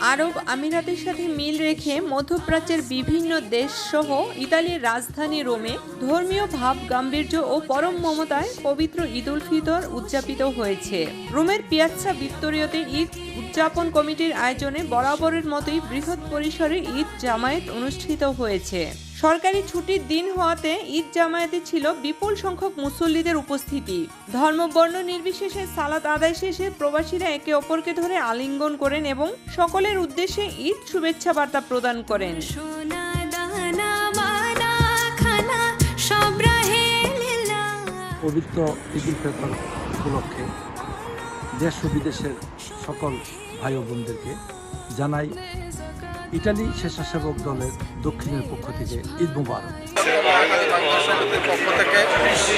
আরব আমিরাতের সাথে মিল রেখে মধ্যপ্রাচ্যের বিভিন্ন দেশ সহ ইতালির রাজধানী রোমে ধর্মীয় ভাব, গাম্ভীর্য ও পরম মমতায় পবিত্র ঈদ উল ফিতর উদযাপিত হয়েছে। রোমের পিয়াচ্ছা ভিক্টোরিয়াতে ঈদ উদযাপন কমিটির আয়োজনে বরাবরের মতোই বৃহৎ পরিসরে ঈদ জামায়াত অনুষ্ঠিত হয়েছে। সরকারি ছুটির দিন হওয়াতে ঈদ জামায়াতে ছিল বিপুল সংখ্যক মুসল্লিদের উপস্থিতি। ধর্মবর্ণ নির্বিশেষে সালাত আদায় শেষে প্রবাসীরা একে অপরকে ধরে আলিঙ্গন করেন এবং সকলের উদ্দেশ্যে ঈদ শুভেচ্ছা বার্তা প্রদান করেন। পবিত্র ঈদুল ফিতর উপলক্ষে দেশ ও বিদেশের সকল ভাই ও বোনদেরকে জানাই ইটালি স্বেচ্ছাসেবক দলের দক্ষিণের পক্ষ থেকে ঈদ মুবারক। পক্ষ থেকে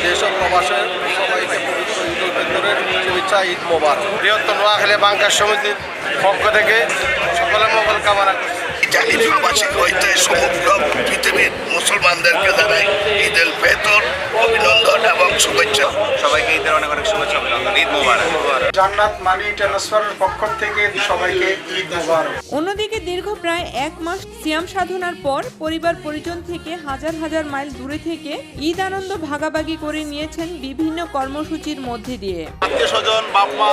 যেসব প্রবাসের ঈদ মোবারক। বৃহত্তর নোয়াখালী বাংলা সমিতির পক্ষ থেকে সকলের মঙ্গল কামনা করছি ইটালি হইতে সমগ্র পৃথিবীর মুসলমানদেরকে জানাই ঈদ উল অভিনন্দন এবং শুভেচ্ছা। সবাইকে ঈদের অনেক অনেক শুভেচ্ছা অভিনন্দন। ঈদ মোবারক। জান্নাত মানি ট্রান্সফারের পক্ষ থেকে সবাইকে ঈদ মোবারক। অন্যদিকে দীর্ঘ প্রায় এক মাস সিয়াম সাধনার পর পরিবার পরিজন থেকে হাজার হাজার মাইল দূরে থেকে ঈদ আনন্দ ভাগাভাগি করে নিয়েছেন বিভিন্ন কর্মসূচির মধ্যে দিয়ে। আত্মীয় স্বজন বাপ মা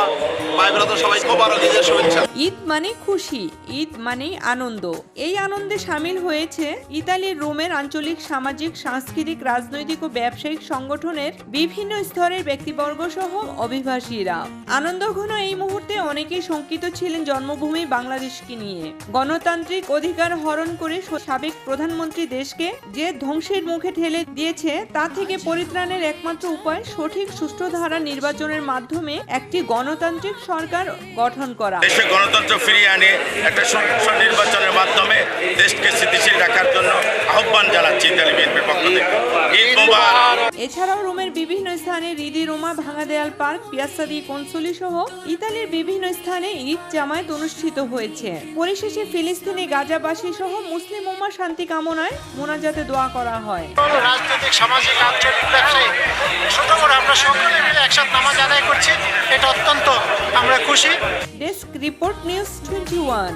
ভাই ব্রাদার সবাই মোবারক ঈদের শুভেচ্ছা। ঈদ মানে খুশি ঈদ মানেই আনন্দ। এই আনন্দে সামিল হয়েছে ইতালির রোমের আঞ্চলিক সামাজিক, সাংস্কৃতিক, রাজনৈতিক ও ব্যবসায়িক সংগঠনের বিভিন্ন স্তরের ব্যক্তিবর্গ সহ অভিবাসীরা। আনন্দঘন এই মুহূর্তে অনেকেই শঙ্কিত ছিলেন জন্মভূমি বাংলাদেশকে নিয়ে। গণতান্ত্রিক অধিকার হরণ করে সাবেক প্রধানমন্ত্রী দেশকে যে ধ্বংসের মুখে ঠেলে দিয়েছে, তা থেকে পরিত্রাণের একমাত্র উপায় সঠিক সুষ্ঠু ধারা নির্বাচনের মাধ্যমে একটি গণতান্ত্রিক সরকার গঠন করা। দেশে গণতন্ত্র ফিরিয়ে আনে একটা সুষ্ঠু নির্বাচনের মাধ্যমে দেশকে স্থিতিশীল রাখার জন্য আহ্বান জানাচ্ছি ইতালি বিএনপির পক্ষ থেকে। এছাড়াও রোমের বিভিন্ন স্থানে রিদি রোমা ভাঙা দেয়াল পার্ক পিয়াসাদি কনসুলি সহ ইতালির বিভিন্ন স্থানে ঈদ জামায়াত অনুষ্ঠিত হয়েছে। পরিশেষে ফিলিস্তিনি গাজাবাসী সহ মুসলিম উম্মা শান্তি কামনায় মোনাজাতে দোয়া করা হয়। রাজনৈতিক সামাজিক আঞ্চলিক ব্যবসায়ী ছোট করে আমরা সকলে মিলে একসাথে নামাজ আদায় করছি। এটা অত্যন্ত আমরা খুশি। Desk report news twenty one.